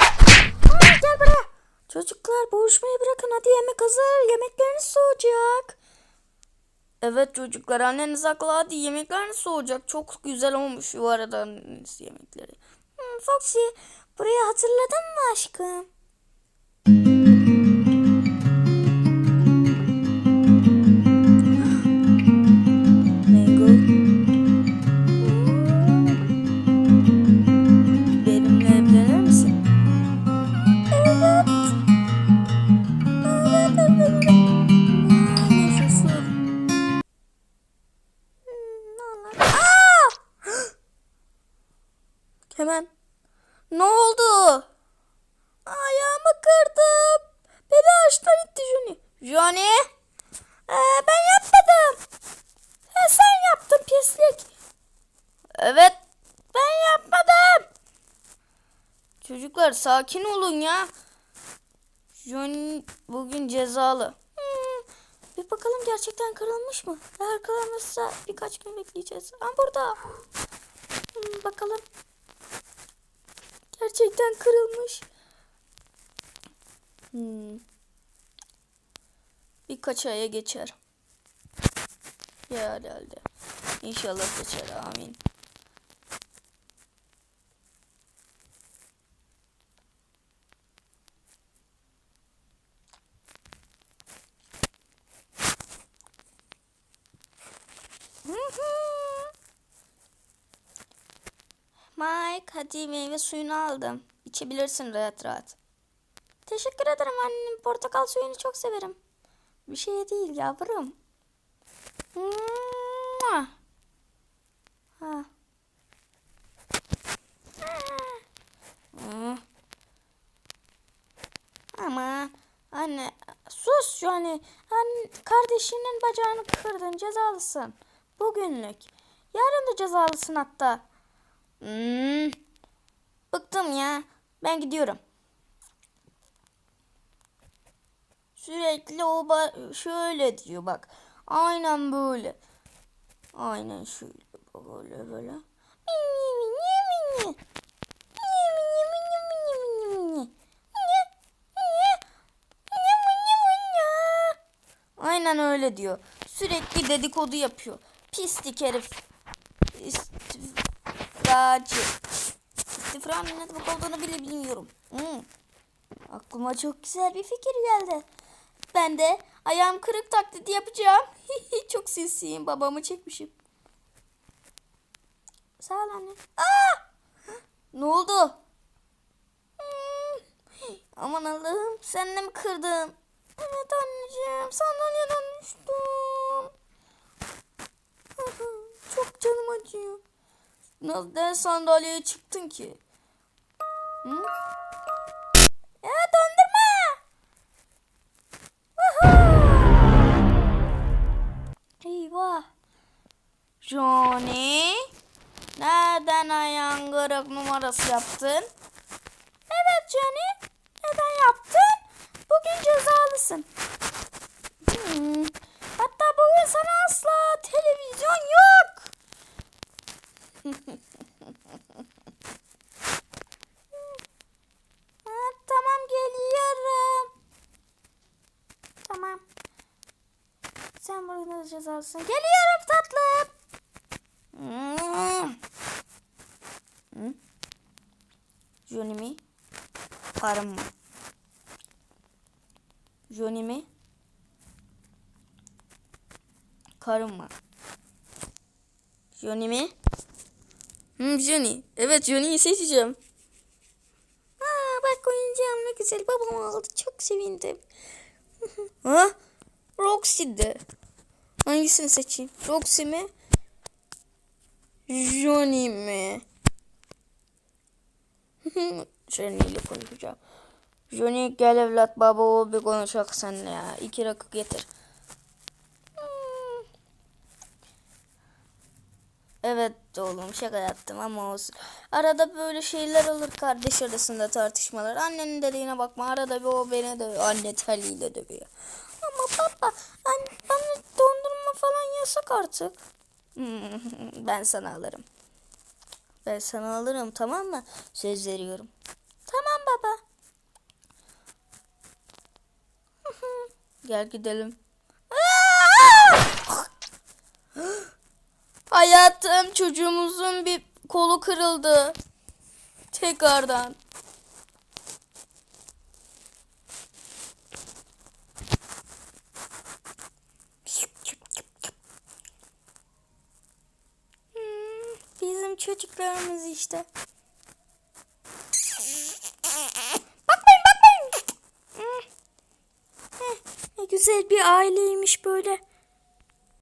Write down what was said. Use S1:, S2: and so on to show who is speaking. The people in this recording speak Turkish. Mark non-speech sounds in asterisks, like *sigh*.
S1: Aa, gel buraya. Çocuklar boğuşmayı bırakın hadi yemek hazır. Yemekleriniz soğuyacak. Evet çocuklar anneniz haklı hadi yemekleriniz soğuyacak. Çok güzel olmuş bu arada anneniz yemekleri. Hmm, Foxy burayı hatırladın mı aşkım? Hemen. Ne oldu? Ayağımı kırdım. Beni ağaçtan itti Johnny. Johnny? Ee, ben yapmadım. Ha, sen yaptın pislik. Evet. Ben yapmadım. Çocuklar sakin olun ya. Johnny bugün cezalı. Hmm, bir bakalım gerçekten kırılmış mı? Eğer kırılmışsa birkaç gün bekleyeceğiz. Ama burada. Hmm, bakalım. Gerçekten kırılmış. Hmm. Birkaç aya geçer. Ya herhalde. İnşallah geçer amin. Hadi meyve suyunu aldım. İçebilirsin rahat rahat. Teşekkür ederim annem. Portakal suyunu çok severim. Bir şey değil yavrum. Ha. Hmm. Ama anne sus yani anne, kardeşinin bacağını kırdın cezalısın. Bugünlük. Yarın da cezalısın hatta. Hmm. Bıktım ya. Ben gidiyorum. Sürekli o şöyle diyor bak. Aynen böyle. Aynen şöyle böyle böyle. Aynen öyle diyor. Sürekli dedikodu yapıyor. Pislik herif. İstifracı. İstifranın ne demek olduğunu bile bilmiyorum. Hmm. Aklıma çok güzel bir fikir geldi. Ben de ayağım kırık taklidi yapacağım. *laughs* çok sinsiyim. Babamı çekmişim. Sağ ol anne. Aa! Ne oldu? Hmm. Aman Allah'ım sen mi kırdın? Evet anneciğim sandalyeden düştüm. Nasıl sandalyeye çıktın ki? Hı? Ya dondurma. Eyvah. Johnny. Nereden ayağın kırık numarası yaptın? Evet Johnny. Neden yaptın? Bugün cezalısın. Hmm. Hatta bugün sana asla televizyon yok. Tamam geliyorum. Tamam. Sen burada cezalısın. Geliyorum tatlım. Hmm. Johnny mi? Karım mı? Johnny mi? Karım mı? Johnny mi? Hmm, Johnny. Evet Johnny'yi seçeceğim. Aa, bak oyuncağım ne güzel. Babam aldı. Çok sevindim. *laughs* ha? Roxy'di. Hangisini seçeyim? Roxy mi? Johnny mi? *laughs* Johnny ile konuşacağım. Johnny gel evlat baba ol bir konuşak seninle ya. İki rakı getir. Evet oğlum şaka yaptım ama olsun. Arada böyle şeyler olur kardeş arasında tartışmalar. Annenin dediğine bakma arada bir o beni dövüyor. Anne teliyle dövüyor. Ama baba anne, bana dondurma falan yasak artık. Hmm, *laughs* ben sana alırım. Ben sana alırım tamam mı? Söz veriyorum. Tamam baba. *laughs* Gel gidelim. Hayatım çocuğumuzun bir kolu kırıldı. Tekrardan. Hmm, Bizim çocuklarımız işte. Bakmayın bakmayın. Hmm, heh, Ne güzel bir aileymiş böyle.